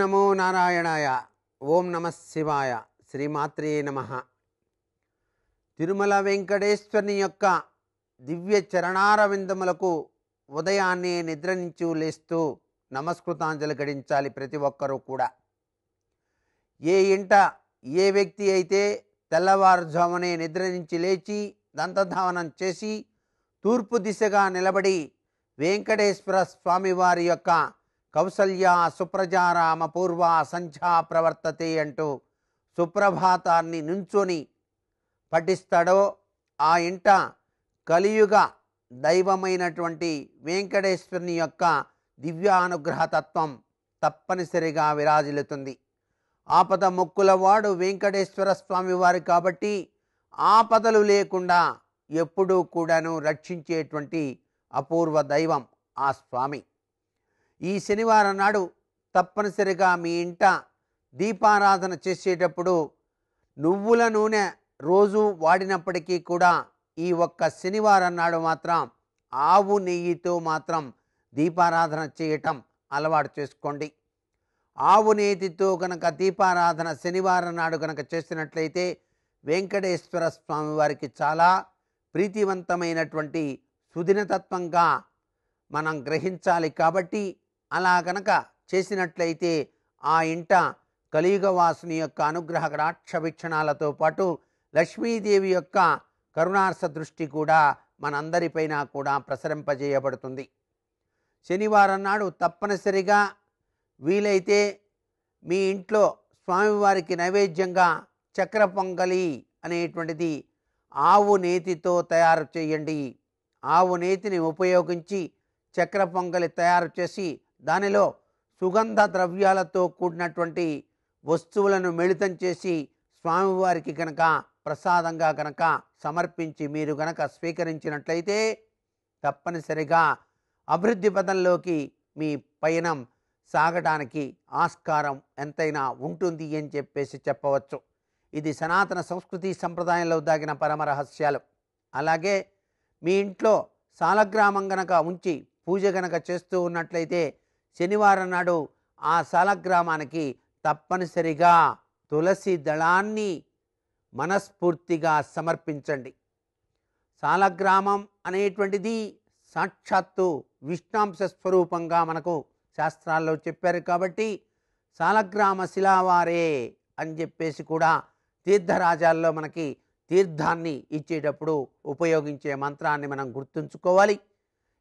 నమో నారాయణాయ ఓం నమ శివాయ శ్రీమాత్రే నమ. తిరుమల వెంకటేశ్వరుని యొక్క దివ్య చరణారవిందములకు ఉదయాన్నే నిద్ర నుంచి లేస్తూ నమస్కృతాంజలి గడించాలి ప్రతి ఒక్కరూ కూడా. ఏ ఇంట ఏ వ్యక్తి అయితే తెల్లవారుజామునే నిద్ర నుంచి లేచి దంతధావనం చేసి తూర్పు దిశగా నిలబడి వెంకటేశ్వర స్వామివారి యొక్క కౌసల్య సుప్రజారామ పూర్వ సంధ్యా ప్రవర్తతే అంటూ సుప్రభాతాన్ని నుంచొని పఠిస్తాడో ఆ ఇంట కలియుగ దైవమైనటువంటి వెంకటేశ్వరుని యొక్క దివ్యానుగ్రహ తత్వం తప్పనిసరిగా విరాజిల్లుతుంది. ఆపద మొక్కులవాడు వెంకటేశ్వర స్వామివారు కాబట్టి ఆపదలు లేకుండా ఎప్పుడూ కూడాను రక్షించేటువంటి అపూర్వ దైవం ఆ స్వామి. ఈ శనివారం నాడు తప్పనిసరిగా మీ ఇంట దీపారాధన చేసేటప్పుడు నువ్వుల నూనె రోజు వాడినప్పటికీ కూడా ఈ ఒక్క శనివారం నాడు మాత్రం ఆవు నెయ్యితో మాత్రం దీపారాధన చేయటం అలవాటు చేసుకోండి. ఆవు నేతితో కనుక దీపారాధన శనివారం నాడు కనుక చేసినట్లయితే వెంకటేశ్వర స్వామి వారికి చాలా ప్రీతివంతమైనటువంటి సుదినతత్వంగా మనం గ్రహించాలి కాబట్టి అలా కనుక చేసినట్లయితే ఆ ఇంట కలియుగవాసుని యొక్క అనుగ్రహ కటాక్ష వీక్షణాలతో పాటు లక్ష్మీదేవి యొక్క కరుణార్స దృష్టి కూడా మనందరిపైన కూడా ప్రసరింపజేయబడుతుంది. శనివారం నాడు తప్పనిసరిగా వీలైతే మీ ఇంట్లో స్వామివారికి నైవేద్యంగా చక్ర పొంగలి అనేటువంటిది ఆవు నేతితో తయారు చేయండి. ఆవు నేతిని ఉపయోగించి చక్ర పొంగలి తయారు చేసి దానిలో సుగంధ ద్రవ్యాలతో కూడినటువంటి వస్తువులను మిళితం చేసి స్వామివారికి కనుక ప్రసాదంగా కనుక సమర్పించి మీరు కనుక స్వీకరించినట్లయితే తప్పనిసరిగా అభివృద్ధి పదంలోకి మీ పయనం సాగడానికి ఆస్కారం ఎంతైనా ఉంటుంది అని చెప్పేసి చెప్పవచ్చు. ఇది సనాతన సంస్కృతి సంప్రదాయంలో దాగిన పరమ రహస్యాలు. అలాగే మీ ఇంట్లో సాలగ్రామం గనక ఉంచి పూజ గనక చేస్తూ ఉన్నట్లయితే శనివారం నాడు ఆ సాలగ్రామానికి తప్పనిసరిగా తులసి దళాన్ని మనస్ఫూర్తిగా సమర్పించండి. సాలగ్రామం అనేటువంటిది సాక్షాత్తు విష్ణాంశ స్వరూపంగా మనకు శాస్త్రాల్లో చెప్పారు కాబట్టి సాలగ్రామ శిలావారే అని చెప్పేసి కూడా తీర్థరాజాల్లో మనకి తీర్థాన్ని ఇచ్చేటప్పుడు ఉపయోగించే మంత్రాన్ని మనం గుర్తుంచుకోవాలి.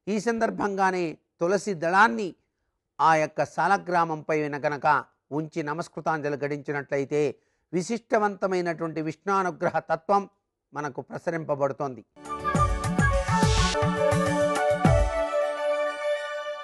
ఈ సందర్భంగానే తులసి దళాన్ని ఆ యొక్క సాలగ్రామంపై గనక ఉంచి నమస్కృతాంజలి గడించినట్లయితే విశిష్టవంతమైనటువంటి విష్ణానుగ్రహ తత్వం మనకు ప్రసరింపబడుతోంది.